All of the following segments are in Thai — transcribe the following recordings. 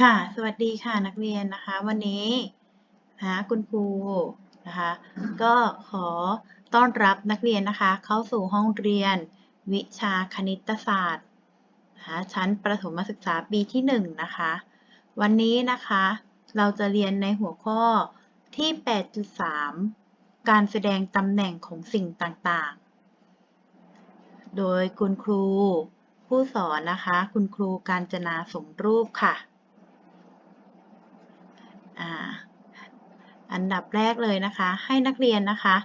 ค่ะ สวัสดีค่ะนักเรียนนะคะ วันนี้นะคะคุณครูนะคะ ก็ขอต้อนรับนักเรียนนะคะ เข้าสู่ห้องเรียน วิชาคณิตศาสตร์นะคะชั้นประถมศึกษาปีที่1นะคะ วันนี้นะคะ เราจะเรียนในหัวข้อที่ 8.3 การแสดงตำแหน่งของสิ่งต่างๆ โดยคุณครูผู้สอนนะคะ คุณครูการจนาสมรูปค่ะ อันดับแรกเลยนะคะ ให้นักเรียนนะคะ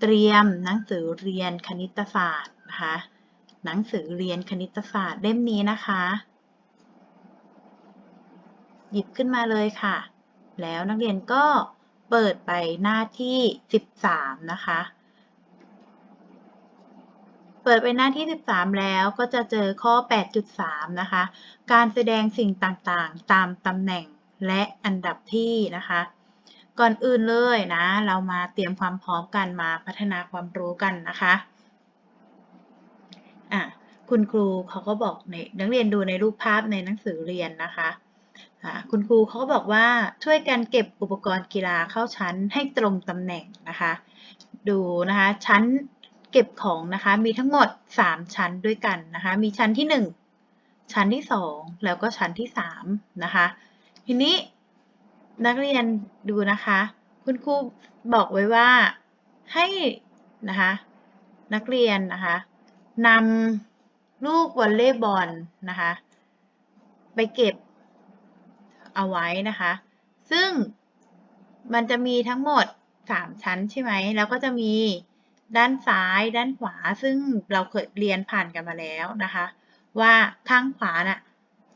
เตรียมหนังสือเรียนคณิตศาสตร์นะคะ หนังสือเรียนคณิตศาสตร์เล่มนี้นะคะ หยิบขึ้นมาเลยค่ะ แล้วนักเรียนก็เปิดไปหน้าที่ 13 นะคะ เปิดไปหน้าที่ 13 แล้วก็จะเจอข้อ 8.3 นะคะ การแสดงสิ่งต่างๆ ตามตำแหน่ง และอันดับที่นะคะ ก่อนอื่นเลยนะ เรามาเตรียมความพร้อมกันมาพัฒนาความรู้กันนะคะอะคุณครูเขาก็บอกในนักเรียนดูในรูปภาพในหนังสือเรียนนะคะคุณครูเขาก็บอกว่าช่วยกันเก็บอุปกรณ์กีฬาเข้าชั้นให้ตรงตำแหน่งนะคะ ดูนะคะชั้นเก็บของนะคะมีทั้งหมด 3 ชั้นด้วยกันนะคะ มีชั้นที่ 1 ชั้นที่ 2 แล้วก็ชั้นที่3นะคะ ทีนี้นักเรียนดูนะคะ คุณครูบอกไว้ว่าให้นะคะนักเรียนนะคะนำลูกวอลเลย์บอลนะคะไปเก็บเอาไว้นะคะ ซึ่งมันจะมีทั้งหมด 3 ชั้นใช่ไหม แล้วก็จะมีด้านซ้ายด้านขวา ซึ่งเราเคยเรียนผ่านกันมาแล้วนะคะ ว่าข้างขวาน่ะ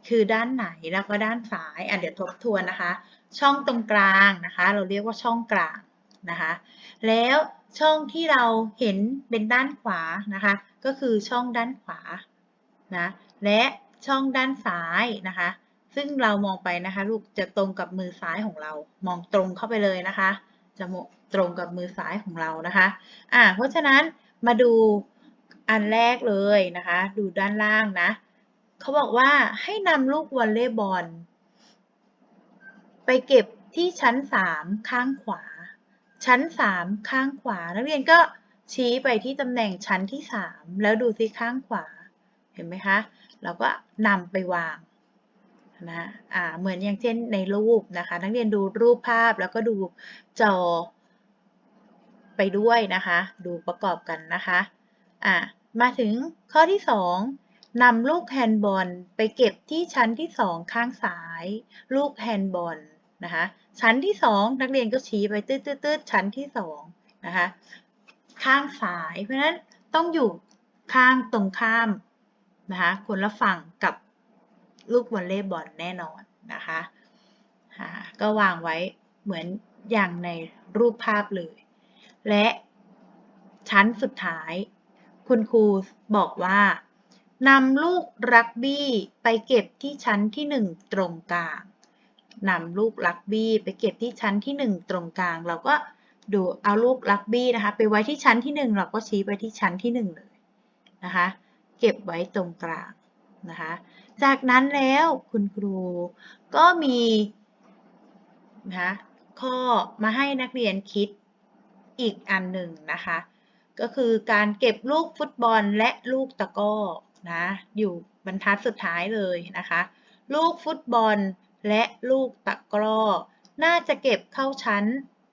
คือด้านไหนแล้วก็ด้านซ้ายอะเดี๋ยวทบทวนนะคะ ช่องตรงกลางนะคะ เราเรียกว่าช่องกลางนะคะ แล้วช่องที่เราเห็นเป็นด้านขวานะคะ ก็คือช่องด้านขวานะและช่องด้านซ้ายนะคะ ซึ่งเรามองไปนะคะ ลูกจะตรงกับมือซ้ายของเรา มองตรงเข้าไปเลยนะคะจะตรงกับมือซ้ายของเรานะคะอ่าเพราะฉะนั้นมาดูอันแรกเลยนะคะ ดูด้านล่างนะ เขาบอกว่าให้นำลูกวอลเลย์บอล ไปเก็บที่ชั้น 3 ข้างขวา ชั้น 3 ข้างขวา นักเรียนก็ชี้ไปที่ตำแหน่งชั้นที่ 3 แล้วดูซิข้างขวา เห็นไหมคะ เราก็นำไปวางนะอ่าเหมือนอย่างเช่นในรูปนะคะ นักเรียนดูรูปภาพแล้วก็ดูจอไปด้วยนะคะ ดูประกอบกันนะคะอ่ามาถึงข้อที่ 2 นำลูกแฮนด์บอลไปเก็บที่ชั้นที่2ข้างซ้าย ลูกแฮนด์บอลนะคะชั้นที่2นักเรียนก็ชี้ไปตืดๆชั้นที่2นะคะข้างซ้ายเพราะฉะนั้นต้องอยู่ข้างตรงข้ามนะคะคนละฝั่งกับลูกวอลเลย์บอลแน่นอนนะคะก็วางไว้เหมือนอย่างในรูปภาพเลย และชั้นสุดท้าย คุณครูบอกว่า นำลูกรักบี้ไปเก็บที่ชั้นที่1ตรงกลางนำลูกรักบี้ไปเก็บที่ชั้นที่1ตรงกลาง เราก็ดูเอาลูกรักบี้นะคะ ไปไว้ที่ชั้นที่1เราก็ชี้ไปที่ชั้นที่1เลยนะคะ เก็บไว้ตรงกลางนะคะ จากนั้นแล้วคุณครูก็มีนะคะข้อมาให้นักเรียนคิดอีกอันหนึ่งนะคะ ก็คือการเก็บลูกฟุตบอลและลูกตะก้อ นะอยู่บรรทัดสุดท้ายเลยนะคะ ลูกฟุตบอลและลูกตะกร้อ น่าจะเก็บเข้าชั้น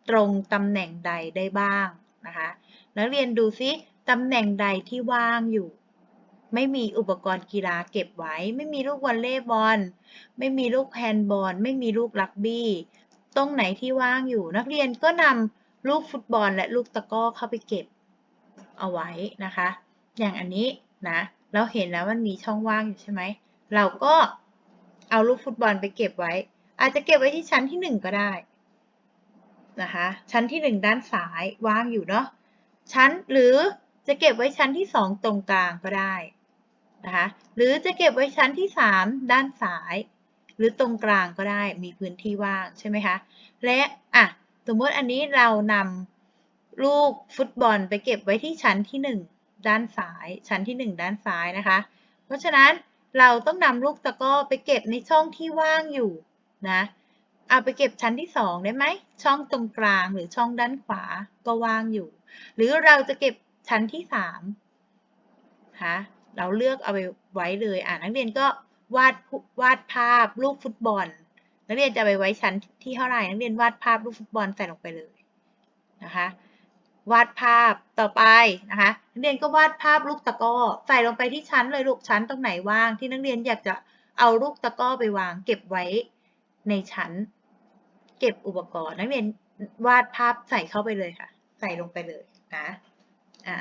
ตรงตำแหน่งใดได้บ้างนะคะนักเรียนดูซิตำแหน่งใดที่ว่างอยู่ ไม่มีอุปกรณ์กีฬาเก็บไว้ ไม่มีลูกวอลเลย์บอล ไม่มีลูกแฮนด์บอล ไม่มีลูกลักบี้ ตรงไหนที่ว่างอยู่ นักเรียนก็นำลูกฟุตบอลและลูกตะก้อเข้าไปเก็บเอาไว้นะคะ อย่างอันนี้นะ เราเห็นแล้วมันมีช่องว่างอยู่ใช่ไหม เราก็เอาลูกฟุตบอลไปเก็บไว้ อาจจะเก็บไว้ที่ชั้นที่ 1 ก็ได้นะคะ ชั้นที่ 1 ด้านซ้ายว่างอยู่เนาะ ชั้นหรือจะเก็บไว้ชั้นที่ 2 ตรงกลางก็ได้นะคะ หรือจะเก็บไว้ชั้นที่ 3 ด้านซ้าย หรือตรงกลางก็ได้มีพื้นที่ว่างใช่ไหมคะ และอะสมมติอันนี้เรานำลูกฟุตบอลไปเก็บไว้ที่ชั้นที่ 1 ด้านซ้าย ชั้นที่ 1 ด้านซ้ายนะคะ เพราะฉะนั้นเราต้องนำลูกตะก้อไปเก็บในช่องที่ว่างอยู่นะเอาไปเก็บชั้นที่สองได้ไหม ช่องตรงกลางหรือช่องด้านขวาก็ว่างอยู่ หรือเราจะเก็บชั้นที่สามคะเราเลือกเอาไปไว้เลยอ่านักเรียนก็วาดวาดภาพลูกฟุตบอล นักเรียนจะไปไว้ชั้นที่เท่าไหร่นักเรียนวาดภาพลูกฟุตบอลใส่ลงไปเลยนะคะ วาดภาพต่อไปนะคะ นักเรียนก็วาดภาพลูกตะก้อใส่ลงไปที่ชั้นเลยลูกชั้นตรงไหนว่าง ที่นักเรียนอยากจะเอาลูกตะก้อไปวาง เก็บไว้ในชั้น เก็บอุปกรณ์ นักเรียนวาดภาพใส่เข้าไปเลยค่ะ ใส่ลงไปเลยนะอ่า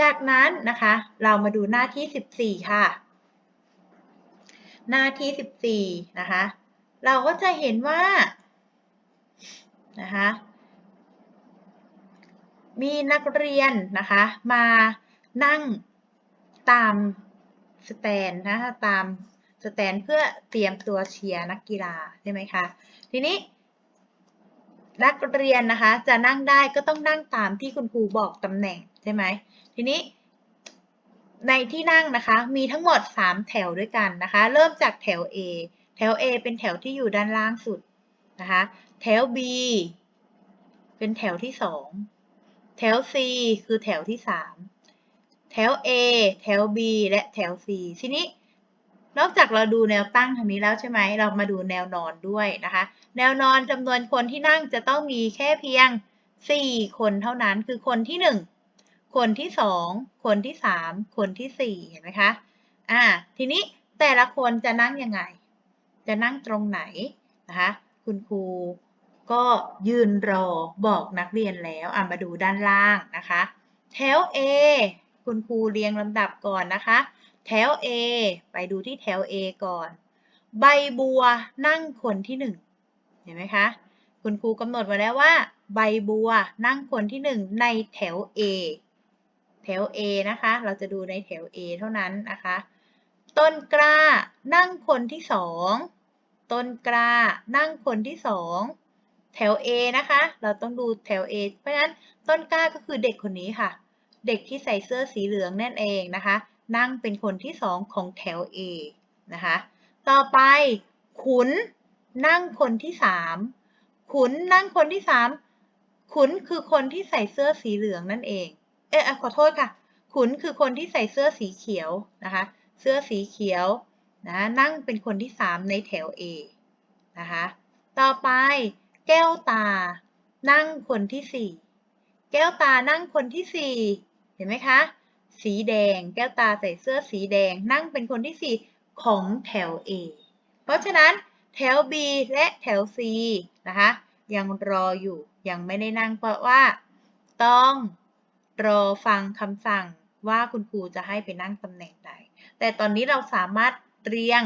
จากนั้นนะคะ เรามาดูหน้าที่ 14 ค่ะ หน้าที่ 14 นะคะ เราก็จะเห็นว่านะคะ มีนักเรียนนะคะมานั่งตามสแตนนะคะตามสแตนเพื่อเตรียมตัวเชียร์นักกีฬาใช่ไหมคะทีนี้ นักเรียนนะคะจะนั่งได้ก็ต้องนั่งตามที่คุณครูบอกตำแหน่งใช่ไหมทีนี้ ในที่นั่งนะคะมีทั้งหมด 3 แถวด้วยกันนะคะ เริ่มจากแถว A แถว A เป็นแถวที่อยู่ด้านล่างสุดนะคะ แถว B เป็นแถวที่ 2 แถว C คือแถวที่ 3 แถว A แถว B และแถว C ทีนี้ นอกจากเราดูแนวตั้งทางนี้แล้วใช่ไหม เรามาดูแนวนอนด้วยนะคะ แนวนอนจำนวนคนที่นั่งจะต้องมีแค่เพียง 4 คนเท่านั้น คือคนที่ 1 คนที่ 2 คนที่ 3 คนที่ 4 เห็นไหมคะ อ่า ทีนี้แต่ละคนจะนั่งยังไง จะนั่งตรงไหนนะคะ คุณครู ก็ยืนรอบอกนักเรียนแล้วอ่ามาดูด้านล่างนะคะ แถว A คุณครูเรียงลำดับก่อนนะคะ แถว A ไปดูที่แถว A ก่อน ใบบัวนั่งคนที่ 1 เห็นไหมคะ คุณครูกำหนดไว้แล้วว่า ใบบัวนั่งคนที่ 1 ในแถว A แถว A นะคะ เราจะดูในแถว A เท่านั้นนะคะ ต้นกล้านั่งคนที่ 2 ต้นกล้านั่งคนที่ 2 แถว A นะคะ เราต้องดูแถว A เพราะฉะนั้นต้นกล้าก็คือเด็กคนนี้ค่ะ เด็กที่ใส่เสื้อสีเหลืองนั่นเองนะคะ นั่งเป็นคนที่ 2 ของแถว A นะคะ ต่อไปขุนนั่งคนที่ 3 ขุนนั่งคนที่ 3 ขุนคือคนที่ใส่เสื้อสีเหลืองนั่นเอง เอ๊ะขอโทษค่ะ ขุนคือคนที่ใส่เสื้อสีเขียวนะคะ เสื้อสีเขียวนะนั่งเป็นคนที่ 3 ในแถว A นะคะ ต่อไป แก้วตา นั่งคนที่4แก้วตานั่งคนที่4เห็นไหมคะ สีแดง แก้วตาใส่เสื้อสีแดง นั่งเป็นคนที่4ของแถว A เพราะฉะนั้นแถว B และแถว C นะคะ ยังรออยู่ ยังไม่ได้นั่งเพราะว่า ต้องรอฟังคำสั่งว่าคุณครูจะให้ไปนั่งตำแหน่งใด แต่ตอนนี้เราสามารถเรียง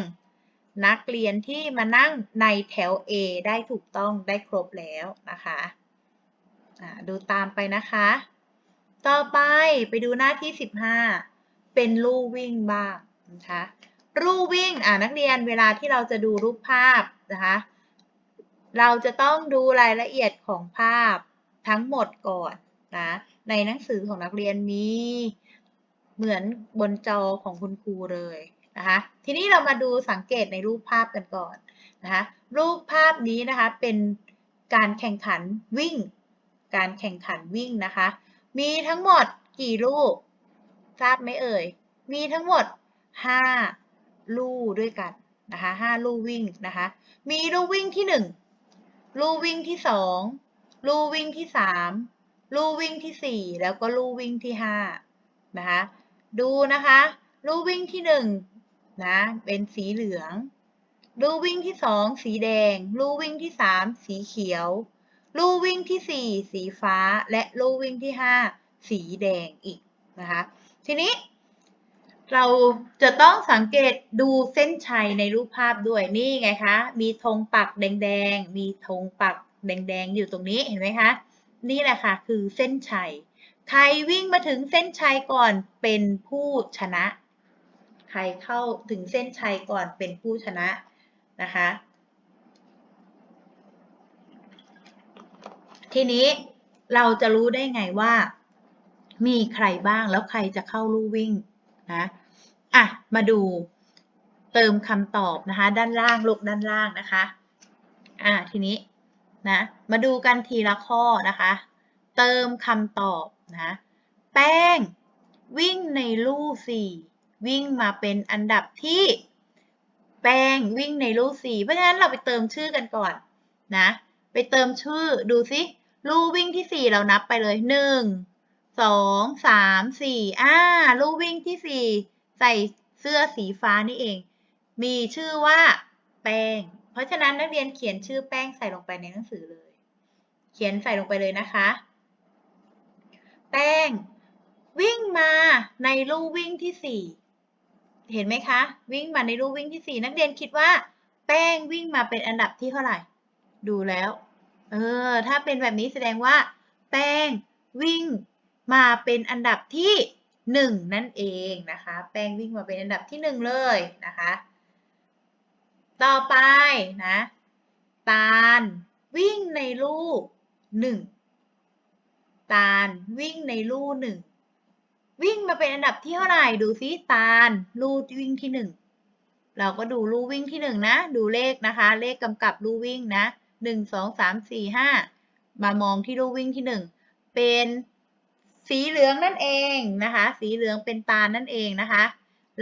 นักเรียนที่มานั่งในแถว A ได้ถูกต้องได้ครบแล้วนะคะดูตามไปนะคะ ต่อไปไปดูหน้าที่ 15 เป็นลู่วิ่งบ้างนะคะลู่วิ่งอ่านักเรียนเวลาที่เราจะดูรูปภาพนะคะเราจะต้องดูรายละเอียดของภาพทั้งหมดก่อนนะในหนังสือของนักเรียนมีเหมือนบนจอของคุณครูเลย นะคะทีนี้เรามาดูสังเกตในรูปภาพกันก่อนนะคะรูปภาพนี้นะคะเป็นการแข่งขันวิ่ง การแข่งขันวิ่งนะคะ มีทั้งหมดกี่ลูก ทราบไหมเอ่ย มีทั้งหมด 5 ลู่ด้วยกันนะคะ5ลู่วิ่งนะคะ มีลู่วิ่งที่ 1 ลู่วิ่งที่ 2 ลู่วิ่งที่ 3 ลู่วิ่งที่ 4 แล้วก็ลู่วิ่งที่5นะคะ ดูนะคะ ลู่วิ่งที่ 1 นะ เป็นสีเหลืองลู่วิ่งที่2สีแดงลู่วิ่งที่3สีเขียวลู่วิ่งที่4สีฟ้า และลู่วิ่งที่5สีแดงอีกนะคะ ทีนี้ เราจะต้องสังเกตดูเส้นชัยในรูปภาพด้วยนี่ไงคะ มีธงปักแดงๆ มีธงปักแดงๆ อยู่ตรงนี้เห็นไหมคะ นี่แหละค่ะคือเส้นชัย ใครวิ่งมาถึงเส้นชัยก่อนเป็นผู้ชนะ ใครเข้าถึงเส้นชัยก่อนเป็นผู้ชนะนะคะ ทีนี้เราจะรู้ได้ไงว่า มีใครบ้างแล้วใครจะเข้าลู่วิ่งนะอะมาดูเติมคำตอบนะคะ ด้านล่างลูกด้านล่างนะคะอ่าทีนี้นะมาดูกันทีละข้อนะคะ เติมคำตอบนะแป้งวิ่งในลู่สี่ วิ่งมาเป็นอันดับที่ แป้งวิ่งในลู่สี่เพราะฉะนั้นเราไปเติมชื่อกันก่อนนะ ไปเติมชื่อดูสิลู่วิ่งที่สี่เรานับไปเลยหนึ่งสองสามสี่อ่าลู่วิ่งที่สี่ใส่เสื้อสีฟ้านี่เอง มีชื่อว่าแป้ง เพราะฉะนั้นนักเรียนเขียนชื่อแป้งใส่ลงไปในหนังสือเลย เขียนใส่ลงไปเลยนะคะ แป้ง วิ่งมาในลู่วิ่งที่สี่ เห็นไหมคะ วิ่งมาในลู่วิ่งที่สี่นักเรียนคิดว่า แป้งวิ่งมาเป็นอันดับที่เท่าไหร่ ดูแล้ว เออ ถ้าเป็นแบบนี้แสดงว่า แป้งวิ่งมาเป็นอันดับที่หนึ่งนั่นเองนะคะ แป้งวิ่งมาเป็นอันดับที่หนึ่งเลยนะคะ ต่อไปนะ ตาลวิ่งในลู่หนึ่งตาลวิ่งในลู่หนึ่ง วิ่งมาเป็นอันดับที่เท่าไหร่ ดูซิตาลลู่วิ่งที่หนึ่งเราก็ดูลู่วิ่งที่หนึ่งนะ ดูเลขนะคะ เลขกำกับลู่วิ่งนะหนึ่งสองสามสี่ห้ามามองที่ลู่วิ่งที่หนึ่งเป็นสีเหลืองนั่นเองนะคะ สีเหลืองเป็นตาลนั่นเองนะคะ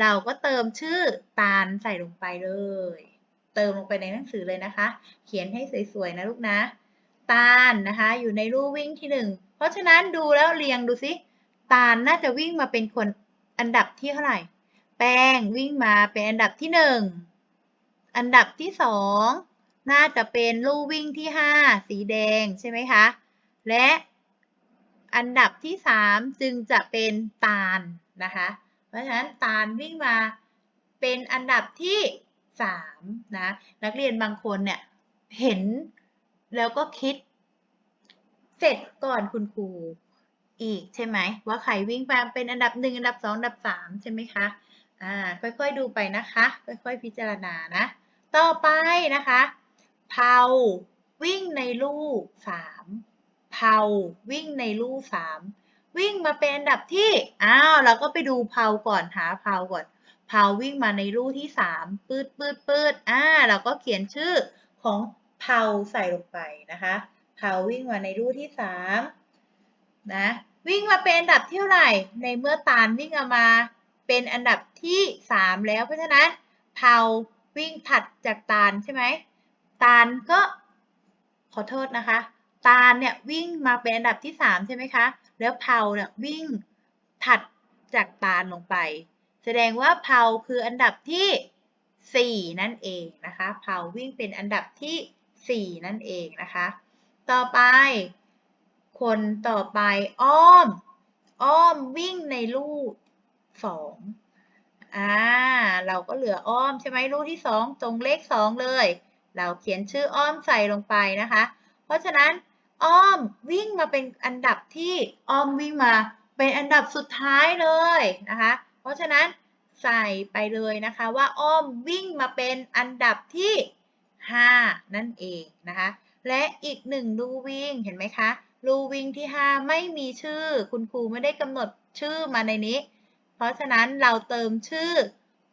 เราก็เติมชื่อตาลใส่ลงไปเลย เติมลงไปในหนังสือเลยนะคะ เขียนให้สวยๆนะลูกนะ ตาลนะคะ อยู่ในลู่วิ่งที่หนึ่งเพราะฉะนั้นดูแล้วเรียงดูสิ ตาลน่าจะวิ่งมาเป็นคนอันดับที่เท่าไหร่ แป้งวิ่งมาเป็นอันดับที่หนึ่งอันดับที่สองน่าจะเป็นลู่วิ่งที่ห้าสีแดงใช่ไหมคะ และอันดับที่สามจึงจะเป็นตาลนะคะ เพราะฉะนั้นตาลวิ่งมาเป็นอันดับที่สามนะนักเรียนบางคนเนี่ยเห็นแล้วก็คิดเสร็จก่อนคุณครู อีกใช่ไหมว่าใครวิ่งมาเป็นอันดับหนึ่งอันดับสองอันดับสามใช่ไหมคะอ่าค่อยๆดูไปนะคะ ค่อยๆพิจารณานะ ต่อไปนะคะเผาวิ่งในลู่สามเผาวิ่งในลู่สามวิ่งมาเป็นอันดับที่อ้าวเราก็ไปดูเผาก่อนหาเผาก่อนเผาวิ่งมาในลู่ที่สามปืดปืดปืดอ่าเราก็เขียนชื่อของเผาใส่ลงไปนะคะเผาวิ่งมาในลู่ที่สาม นะวิ่งมาเป็นอันดับที่เท่าไหร่ ในเมื่อตาลวิ่งออกมาเป็นอันดับที่สามแล้วเพราะฉะนั้นเผาวิ่งถัดจากตาลใช่ไหมตาลก็ขอโทษนะคะ ตาลเนี่ยวิ่งมาเป็นอันดับที่สามใช่ไหมคะ แล้วเผาเนี่ยวิ่งถัดจากตาลลงไป แสดงว่าเผาคืออันดับที่สี่นั่นเองนะคะเผาวิ่งเป็นอันดับที่สี่นั่นเองนะคะ ต่อไป คนต่อไปอ้อม อ้อมวิ่งในลู่สองอ่าเราก็เหลืออ้อมใช่ไหมลู่ที่สองตรงเลขสองเลย เราเขียนชื่ออ้อมใส่ลงไปนะคะ เพราะฉะนั้นอ้อมวิ่งมาเป็นอันดับที่อ้อมวิ่งมาเป็นอันดับสุดท้ายเลยนะคะ เพราะฉะนั้นใส่ไปเลยนะคะว่าอ้อมวิ่งมาเป็นอันดับที่ 5 นั่นเองนะคะ และอีกหนึ่งลู่วิ่งเห็นไหมคะ ลู่วิ่งที่ 5 ไม่มีชื่อ คุณครูไม่ได้กำหนดชื่อมาในนี้ เพราะฉะนั้นเราเติมชื่อ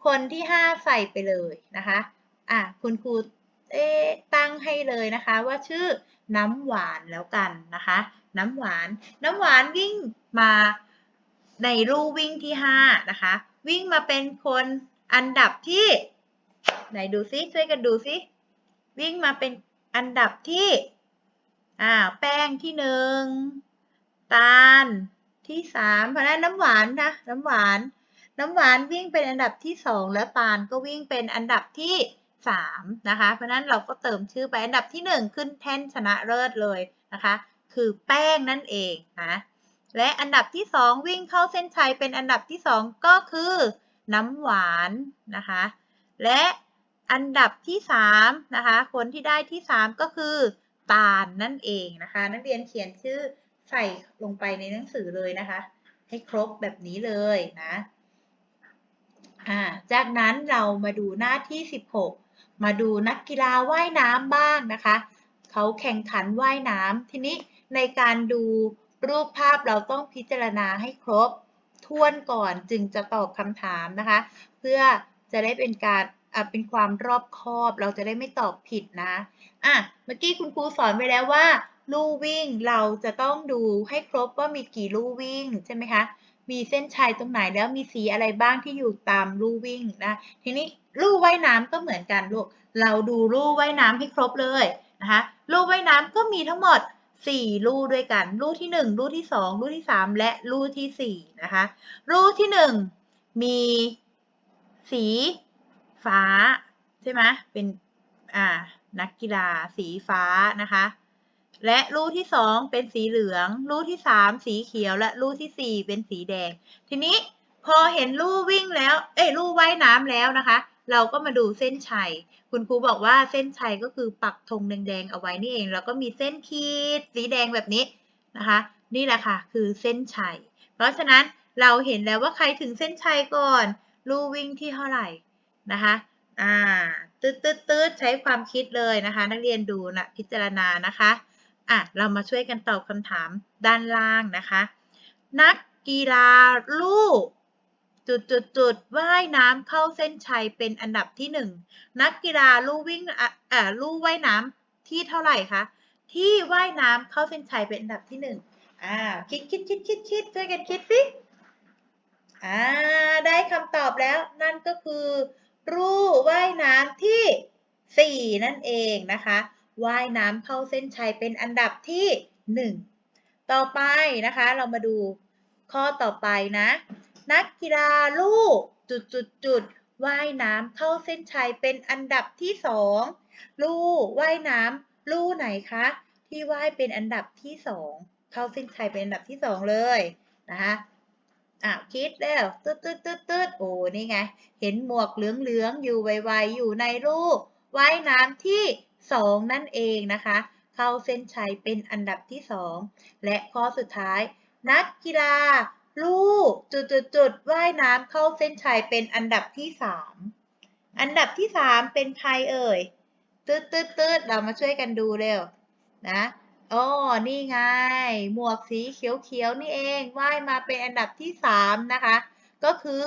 คนที่ 5 ใส่ไปเลยนะคะ อะ คุณครูเอ๊ตั้งให้เลยนะคะว่าชื่อน้ำหวานแล้วกันนะคะ น้ำหวาน น้ำหวานวิ่งมาในลู่วิ่งที่ 5 นะคะ วิ่งมาเป็นคนอันดับที่ ไหนดูซิช่วยกันดูซิ วิ่งมาเป็นอันดับที่ อ่าแป้งที่หนึ่งตาลที่สามเพราะนั้นน้ำหวานนะน้ำหวาน น้ำหวานวิ่งเป็นอันดับที่สองแล้วตาลก็วิ่งเป็นอันดับที่สามนะคะ เพราะนั้นเราก็เติมชื่อไปอันดับที่หนึ่งขึ้นแท่นชนะเลิศเลยนะคะ คือแป้งนั่นเองนะและอันดับที่สองวิ่งเข้าเส้นชัยเป็นอันดับที่สองก็คือน้ำหวานนะคะ และอันดับที่สามนะคะคนที่ได้ที่สามก็คือ ตาลนั่นเองนะคะ นักเรียนเขียนชื่อใส่ลงไปในหนังสือเลยนะคะ ให้ครบแบบนี้เลยนะอ่าจากนั้นเรามาดูหน้าที่ 16 มาดูนักกีฬาว่ายน้ำบ้างนะคะเขาแข่งขันว่ายน้ำทีนี้ในการดูรูปภาพเราต้องพิจารณาให้ครบทวนก่อนจึงจะตอบคำถามนะคะ เพื่อจะได้เป็นการ อะเป็นความรอบคอบเราจะได้ไม่ตอบผิดนะอะเมื่อกี้คุณครูสอนไปแล้วว่าลู่วิ่งเราจะต้องดูให้ครบว่ามีกี่ลู่วิ่งใช่ไหมคะมีเส้นชัยตรงไหนแล้วมีสีอะไรบ้างที่อยู่ตามลู่วิ่งนะทีนี้ลู่ว่ายน้ำก็เหมือนกันลูกเราดูลู่ว่ายน้ำให้ครบเลยนะคะลู่ว่ายน้ำก็มีทั้งหมด 4 ลู่ด้วยกัน ลู่ที่ 1 ลู่ที่ 2 ลู่ที่ 3 และลู่ที่ 4 นะคะ ลู่ที่ 1 มีสี ฟ้าใช่ไหมเป็นอ่านักกีฬาสีฟ้านะคะ และลู่ที่2เป็นสีเหลืองลู่ที่3สีเขียวและลู่ที่เป็นสีแดง ทีนี้พอเห็นลู่วิ่งแล้ว เอ้ยลู่ว่ายน้ำแล้วนะคะ เราก็มาดูเส้นชัย คุณครูบอกว่าเส้นชัยก็คือปักธงแดงๆเอาไว้นี่เอง แล้วก็มีเส้นขีดสีแดงแบบนี้นะคะ นี่แหละค่ะคือเส้นชัย เพราะฉะนั้นเราเห็นแล้วว่าใครถึงเส้นชัยก่อน ลู่วิ่งที่เท่าไหร่ นะคะอ่าตืดตืดตืดใช้ความคิดเลยนะคะ นักเรียนดูนะพิจารณานะคะอะเรามาช่วยกันตอบคำถามด้านล่างนะคะ นักกีฬาลู่จุดจุดจุดว่ายน้ำเข้าเส้นชัยเป็นอันดับที่หนึ่งนักกีฬาลู่วิ่งอ่าลู่ว่ายน้ำที่เท่าไหร่คะที่ว่ายน้ำเข้าเส้นชัยเป็นอันดับที่หนึ่งอ่าคิดคิดคิดคิดคิดช่วยกันคิดสิอ่าได้คำตอบแล้วนั่นก็คือ รูว่ายน้ำที่ 4 นั่นเองนะคะ ว่ายน้ำเข้าเส้นชัยเป็นอันดับที่ 1 ต่อไปนะคะ เรามาดูข้อต่อไปนะ นักกีฬาลู่จุดจุดจุดว่ายน้ำเข้าเส้นชัยเป็นอันดับที่ 2 ลู่ว่ายน้ำลู่ไหนคะ ที่ว่ายเป็นอันดับที่ 2 เข้าเส้นชัยเป็นอันดับที่ 2 เลยนะคะ อะคิดแล้วตืดตืดตืดตืดโอ้นี่ไง เห็นหมวกเหลืองๆอยู่ไวๆอยู่ในรูปว่ายน้ำที่ 2 นั่นเองนะคะ เข้าเส้นชัยเป็นอันดับที่ 2 และข้อสุดท้าย นักกีฬา ลู่จุดจุดจุดว่ายน้ำเข้าเส้นชัยเป็นอันดับที่ 3 อันดับที่ 3 เป็นใครเอ่ยตืดตืดตืดเรามาช่วยกันดูเร็วนะ อ๋อนี่ไง หมวกสีเขียวๆนี่เองว่ายมาเป็นอันดับที่ 3 นะคะ ก็คือ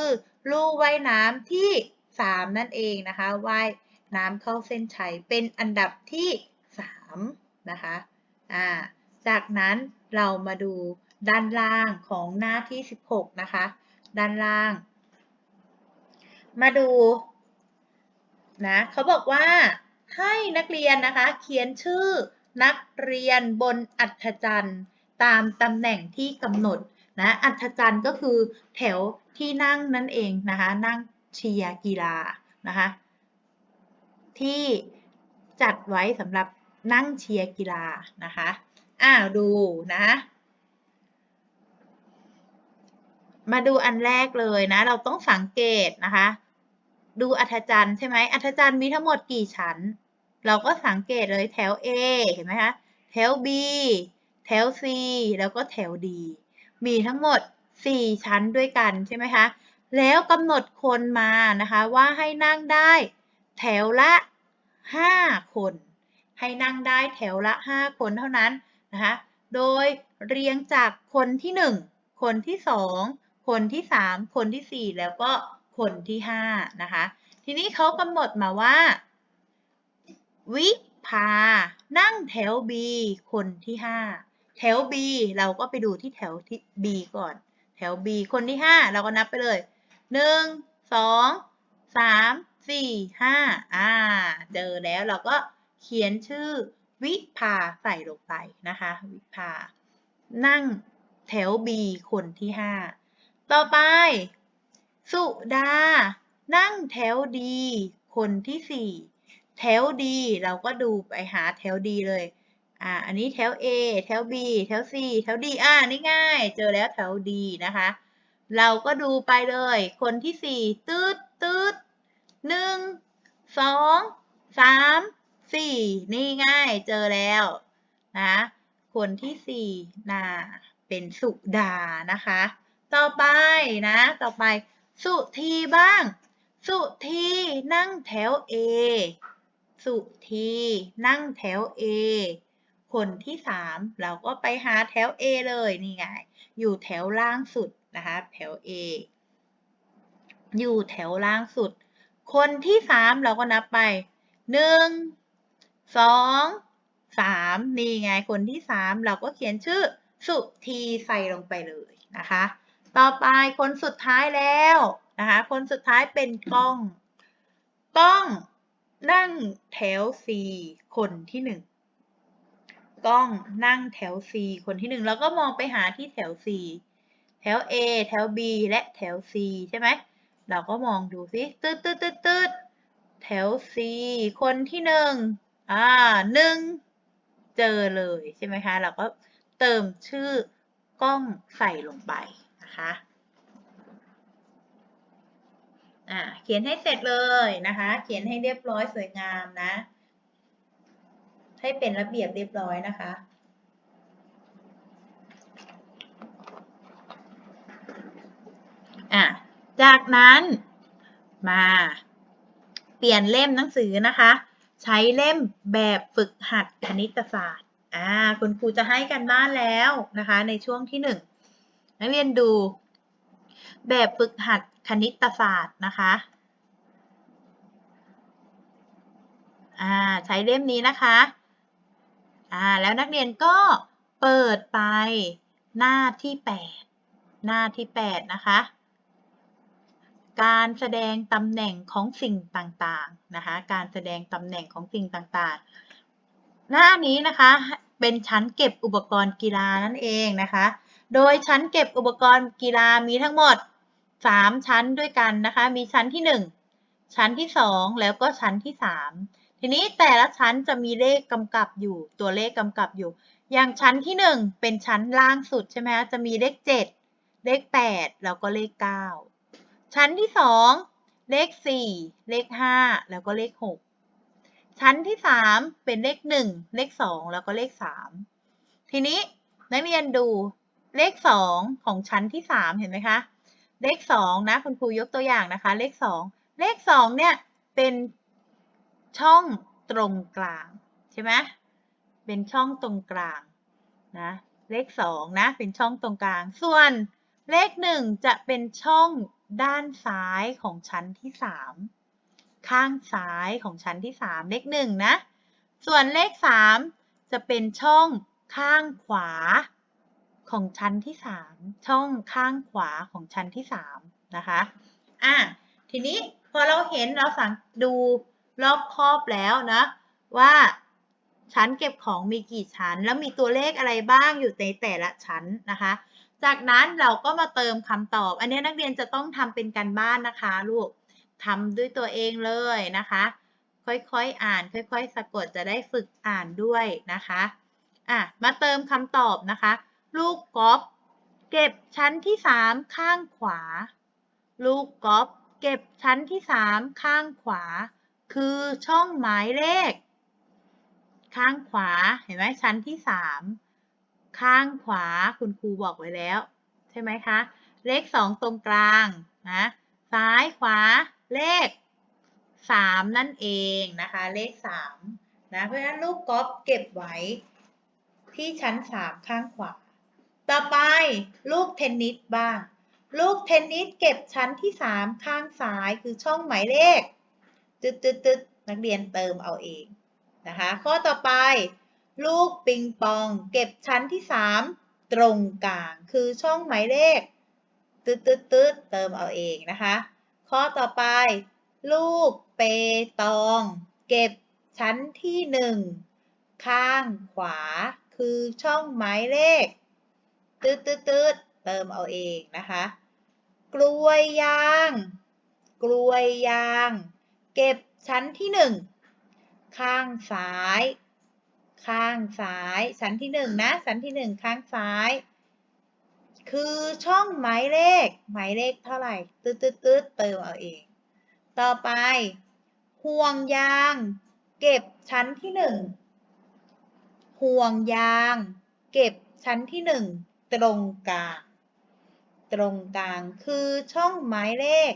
ลู่ว่ายน้ำที่ 3 นั่นเองนะคะว่ายน้ำเข้าเส้นชัยเป็นอันดับที่ 3 นะคะอ่าจากนั้นเรามาดูด้านล่างของหน้าที่ 16 นะคะ ด้านล่าง มาดูนะเขาบอกว่าให้นักเรียนนะคะ เขียนชื่อ นักเรียนบนอัฐจันทร์ ตามตำแหน่งที่กำหนดนะอัฐจันทร์ก็คือแถวที่นั่งนั่นเองนะคะนั่งเชียร์กีฬานะคะที่จัดไว้สำหรับนั่งเชียร์กีฬานะคะอ้าวดูนะมาดูอันแรกเลยนะ เราต้องสังเกตนะคะ ดูอัฐจันทร์ใช่ไหมอัฐจันทร์มีทั้งหมดกี่ชั้น เราก็สังเกตเลยแถว A เห็นไหมคะแถว B แถว C แล้วก็แถว D มีทั้งหมด 4 ชั้นด้วยกันใช่ไหมคะ แล้วกำหนดคนมานะคะว่าให้นั่งได้แถวละ 5 คน ให้นั่งได้แถวละ 5 คนเท่านั้นนะคะ โดยเรียงจากคนที่ 1 คนที่ 2 คนที่ 3 คนที่ 4 แล้วก็คนที่ 5 นะคะ ทีนี้เขากำหนดมาว่า วิภา นั่งแถว B คนที่ 5 แถว B เราก็ไปดูที่แถวที่ B ก่อน แถว B คนที่ 5 เราก็นับไปเลย 1 2 3 4 5อ่า เจอแล้วเราก็เขียนชื่อวิภาใส่ลงไปนะคะ วิภา นั่งแถว B คนที่ 5 ต่อไป สุดา นั่งแถว D คนที่ 4 แถว D เราก็ดูไปหาแถว D เลย อ่า อันนี้แถว A แถว B แถว C แถว D อ่านี่ง่าย เจอแล้วแถว D นะคะ เราก็ดูไปเลย คนที่ 4 ตืดตืดหนึ่งสองสามสี่นี่ง่ายเจอแล้วนะคนที่สี่นาเป็นสุดานะคะ ต่อไปนะ ต่อไป สุทีบ้าง สุทีนั่งแถว A สุทีนั่งแถว A คนที่สามเราก็ไปหาแถว A เลยนี่ไง อยู่แถวล่างสุดนะคะแถว A อยู่แถวล่างสุด คนที่สามเราก็นับไปหนึ่งสองสามนี่ไงคนที่สามเราก็เขียนชื่อสุธีใส่ลงไปเลยนะคะ ต่อไปคนสุดท้ายแล้วนะคะ คนสุดท้ายเป็นกล้อง กล้อง นั่งแถว C คนที่หนึ่งกล้องนั่งแถว C คนที่หนึ่งแล้วก็มองไปหาที่แถว C แถว A แถว B และแถว C ใช่ไหม เราก็มองดูสิตืดตืดตืดตืดแถว C คนที่หนึ่งอ่าหนึ่งเจอเลยใช่ไหมคะ เราก็เติมชื่อกล้องใส่ลงไปนะคะ อ่าเขียนให้เสร็จเลยนะคะ เขียนให้เรียบร้อยสวยงามนะ ให้เป็นระเบียบเรียบร้อยนะคะอะจากนั้นมาเปลี่ยนเล่มหนังสือนะคะ ใช้เล่มแบบฝึกหัดคณิตศาสตร์อ่าคุณครูจะให้กันบ้านแล้วนะคะ ในช่วงที่หนึ่งนักเรียนดู แบบฝึกหัดคณิตศาสตร์นะคะอ่าใช้เล่มนี้นะคะอ่าแล้วนักเรียนก็เปิดไปหน้าที่ 8 หน้าที่ 8 นะคะ การแสดงตำแหน่งของสิ่งต่างๆนะคะ การแสดงตำแหน่งของสิ่งต่างๆ หน้านี้นะคะเป็นชั้นเก็บอุปกรณ์กีฬานั่นเองนะคะ โดยชั้นเก็บอุปกรณ์กีฬามีทั้งหมด 3 ชั้นด้วยกันนะคะ มีชั้นที่ 1 ชั้นที่ 2 แล้วก็ชั้นที่ 3 ทีนี้แต่ละชั้นจะมีเลขกำกับอยู่ ตัวเลขกำกับอยู่ อย่างชั้นที่ 1 เป็นชั้นล่างสุดใช่ไหมคะจะมีเลข 7 เลข 8 แล้วก็เลข 9 ชั้นที่ 2 เลข 4 เลข 5 แล้วก็เลข 6ชั้นที่ 3 เป็นเลข 1 เลข 2 แล้วก็เลข 3 ทีนี้นักเรียนดู เลข 2 ของชั้นที่ 3 เห็นไหมคะ เลข 2 นะ คุณครูยกตัวอย่างนะคะ เลข 2 เลข 2 เนี่ย เป็นช่องตรงกลาง ใช่ไหมเป็นช่องตรงกลางนะเลข 2 นะ เป็นช่องตรงกลาง ส่วนเลข 1 จะเป็นช่องด้านซ้ายของชั้นที่ 3 ข้างซ้ายของชั้นที่ 3 เลข 1 นะ ส่วนเลข 3 จะเป็นช่องข้างขวา ของชั้นที่ 3 ช่องข้างขวาของชั้นที่ 3 นะคะ อะ ทีนี้พอเราเห็นเราสังดูรอบครอบแล้วนะว่าชั้นเก็บของมีกี่ชั้น แล้วมีตัวเลขอะไรบ้างอยู่ในแต่ละชั้นนะคะ จากนั้นเราก็มาเติมคำตอบ อันนี้นักเรียนจะต้องทำเป็นการบ้านนะคะลูกทำด้วยตัวเองเลยนะคะ ค่อยๆอ่าน ค่อย ๆ สะกดจะได้ฝึกอ่านด้วยนะคะ อะ มาเติมคำตอบนะคะ ลูกกอล์ฟเก็บชั้นที่3ข้างขวา ลูกกอล์ฟเก็บชั้นที่3ข้างขวา คือช่องหมายเลข ข้างขวาเห็นไหมชั้นที่3ข้างขวาคุณครูบอกไว้แล้ว ใช่ไหมคะ เลข2ตรงกลางนะซ้ายขวาเลข3นั่นเองนะคะ เลข3นะเพราะฉะนั้นลูกกอล์ฟเก็บไว้ที่ชั้น3ข้างขวา ต่อไปลูกเทนนิสบ้าง ลูกเทนนิสเก็บชั้นที่ 3 ข้างซ้ายคือช่องหมายเลขตึ๊ดตึ๊ดตึ๊ดนักเรียนเติมเอาเองนะคะ ข้อต่อไป ลูกปิงปอง เก็บชั้นที่ 3 ตรงกลาง คือช่องหมายเลขตึ๊ดตึ๊ดตึ๊ดเติมเอาเองนะคะ ข้อต่อไป ลูกเปตอง เก็บชั้นที่ 1 ข้างขวา คือช่องหมายเลข ตืดตืดตืดเติมเอาเองนะคะ กล้วยยาง กล้วยยาง เก็บชั้นที่หนึ่งข้างซ้าย ข้างซ้าย ชั้นที่หนึ่งนะ ชั้นที่หนึ่งข้างซ้าย คือช่องหมายเลข หมายเลขเท่าไหร่ ตืดตืดตืดเติมเอาเอง ต่อไป ห่วงยาง เก็บชั้นที่หนึ่งห่วงยาง เก็บชั้นที่หนึ่ง ตรงกลาง ตรงกลางคือช่องหมายเลข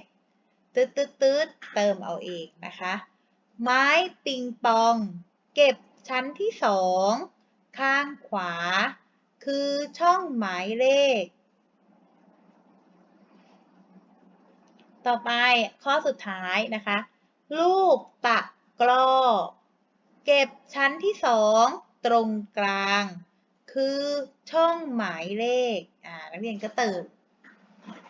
ตืดตืดตืดเติมเอาเองนะคะ ไม้ปิงปอง เก็บชั้นที่สองข้างขวา คือช่องหมายเลข ต่อไปข้อสุดท้ายนะคะ ลูกตะกร้อเก็บชั้นที่สองตรงกลาง คือช่องหมายเลขอ่านักเรียนก็เติม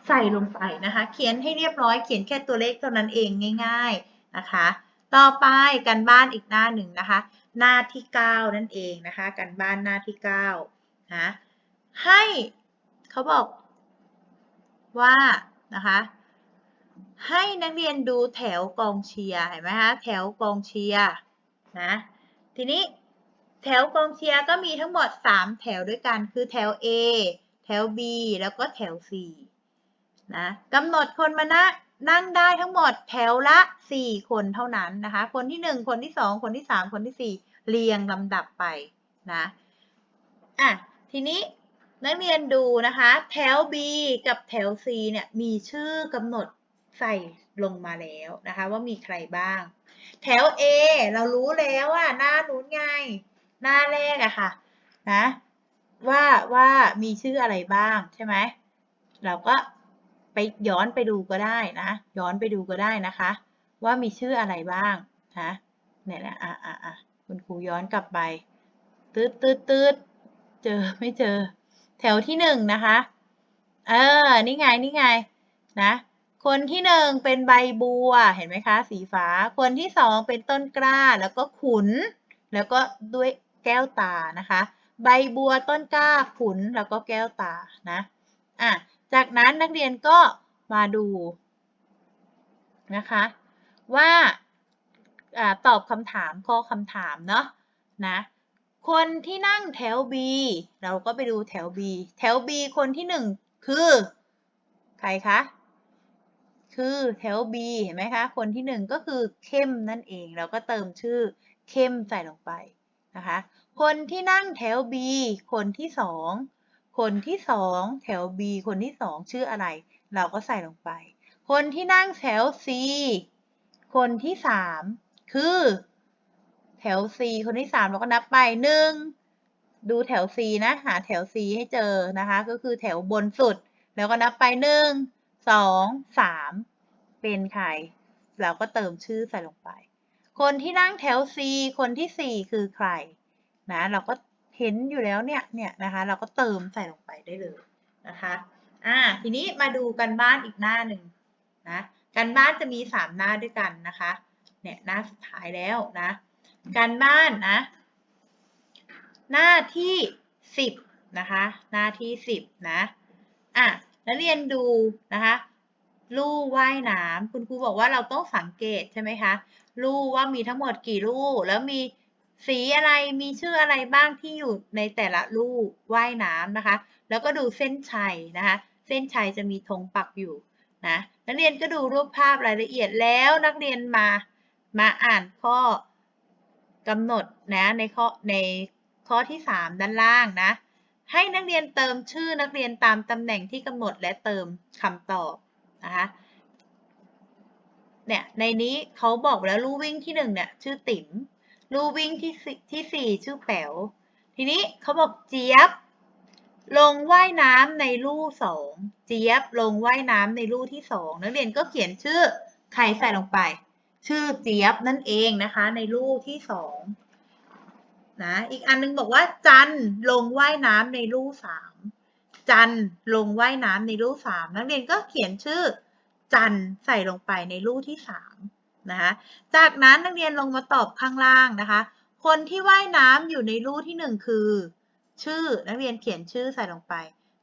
ใส่ลงไปนะคะ เขียนให้เรียบร้อยเขียนแค่ตัวเลขเท่านั้นเองง่าย ๆนะคะ ต่อไปกันบ้านอีกหน้าหนึ่งนะคะ หน้าที่ 9 นั่นเองนะคะกันบ้านหน้าที่9นะให้เขาบอกว่านะคะให้นักเรียนดูแถวกองเชียร์เห็นไหมคะแถวกองเชียร์นะทีนี้ แถวกองเชียร์ก็มีทั้งหมด 3 แถวด้วยกัน คือแถว A แถว B แล้วก็แถว C นะกำหนดคนมานะนั่งได้ทั้งหมดแถวละ 4 คนเท่านั้นนะคะ คนที่ 1 คนที่ 2 คนที่ 3 คนที่ 4 เรียงลำดับไปนะอะทีนี้นักเรียนดูนะคะ แถว B กับแถว C เนี่ยมีชื่อกำหนดใส่ลงมาแล้วนะคะ ว่ามีใครบ้าง แถว A เรารู้แล้วว่าหน้านู้นไง หน้าแรกอะค่ะ นะ ว่าว่ามีชื่ออะไรบ้างใช่ไหมเราก็ไปย้อนไปดูก็ได้นะ ย้อนไปดูก็ได้นะคะ ว่ามีชื่ออะไรบ้างนะเนี่ยนะอะอะอะคุณครูย้อนกลับไปตืดตืดตืดเจอไม่เจอ แถวที่หนึ่งนะคะ เออ นี่ไง นี่ไง นะ คนที่หนึ่งเป็นใบบัว เห็นไหมคะ สีฟ้า คนที่สองเป็นต้นกล้า แล้วก็ขุน แล้วก็ด้วย แก้วตานะคะ ใบบัวต้นกล้าขุนแล้วก็แก้วตานะอะจากนั้นนักเรียนก็มาดูนะคะ ว่าอตอบคำถามข้อคำถามเนาะนะคนที่นั่งแถว B เราก็ไปดูแถว B แถว B คนที่หนึ่งคือ ใครคะ คือแถว B เห็นไหมคะ คนที่หนึ่งก็คือเข้มนั่นเอง เราก็เติมชื่อเข้มใส่ลงไป นะคะ คนที่นั่งแถว B คนที่สองคนที่สองแถว B คนที่สองชื่ออะไร เราก็ใส่ลงไป คนที่นั่งแถว C คนที่สามคือแถว C คนที่สามเราก็นับไปหนึ่งดูแถว C นะ หาแถว C ให้เจอนะคะ ก็คือแถวบนสุด แล้วก็นับไปหนึ่งสองสามเป็นใคร เราก็เติมชื่อใส่ลงไป คนที่นั่งแถว C คนที่ 4 คือใครนะเราก็เห็นอยู่แล้วเนี่ยเนี่ยนะคะเราก็เติมใส่ลงไปได้เลยนะคะอ่าทีนี้มาดูกันบ้านอีกหน้าหนึ่งนะกันบ้านจะมี 3 หน้าด้วยกันนะคะเนี่ยหน้าสุดท้ายแล้วนะการบ้านนะหน้าที่ 10นะคะหน้าที่ 10นะอะแล้วเรียนดูนะคะ ลู่ว่ายน้ำคุณครูบอกว่าเราต้องสังเกตใช่ไหมคะลู่ว่ามีทั้งหมดกี่ลู่แล้วมีสีอะไรมีชื่ออะไรบ้างที่อยู่ในแต่ละลู่ว่ายน้ำนะคะ แล้วก็ดูเส้นชัยนะคะ เส้นชัยจะมีธงปักอยู่นะนักเรียนก็ดูรูปภาพรายละเอียดแล้วนักเรียนมามาอ่านข้อกำหนดนะในข้อในข้อที่ 3 ด้านล่างนะให้นักเรียนเติมชื่อนักเรียนตามตำแหน่งที่กำหนดและเติมคำตอบ นะคะเนี่ยในนี้เขาบอกแล้วลู่วิ่งที่1เนี่ยชื่อติ๋มลู่วิ่งที่ที่ 4 ชื่อแป๋วทีนี้เขาบอกเจี๊ยบ ลงว่ายน้ำในลู่สองเจี๊ยบลงว่ายน้ำในลู่ที่สองนักเรียนก็เขียนชื่อใครใส่ลงไป ชื่อเจี๊ยบนั่นเองนะคะ ในลู่ที่สองนะอีกอันนึงบอกว่าจันลงว่ายน้ำในลู่สาม จันลงว่ายน้ำในลู่สามนักเรียนก็เขียนชื่อจันใส่ลงไปในลู่ที่สามนะคะจากนั้นนักเรียนลงมาตอบข้างล่างนะคะ คนที่ว่ายน้ำอยู่ในลู่ที่หนึ่งคือ ชื่อนักเรียนเขียนชื่อใส่ลงไป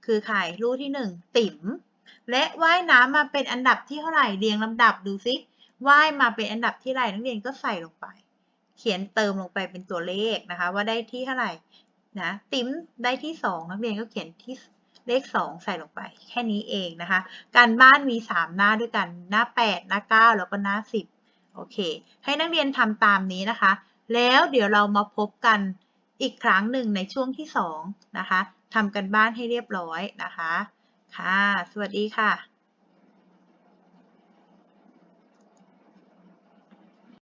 คือใครลู่ที่หนึ่งติ๋มและว่ายน้ำมาเป็นอันดับที่เท่าไหร่เรียงลำดับดูซิว่ายมาเป็นอันดับที่ไรนักเรียนก็ใส่ลงไป เขียนเติมลงไปเป็นตัวเลขนะคะ ว่าได้ที่เท่าไหร่นะติ๋มได้ที่สองนักเรียนก็เขียนที่ เลข 2 ใส่ลงไป แค่นี้เองนะคะ การบ้านมี 3 หน้าด้วยกัน หน้า 8 หน้า 9 แล้วก็หน้า 10 โอเค ให้นักเรียนทำตามนี้นะคะ แล้วเดี๋ยวเรามาพบกันอีกครั้งหนึ่งในช่วงที่ 2 นะคะทำกันบ้านให้เรียบร้อยนะคะ ค่ะ สวัสดีค่ะ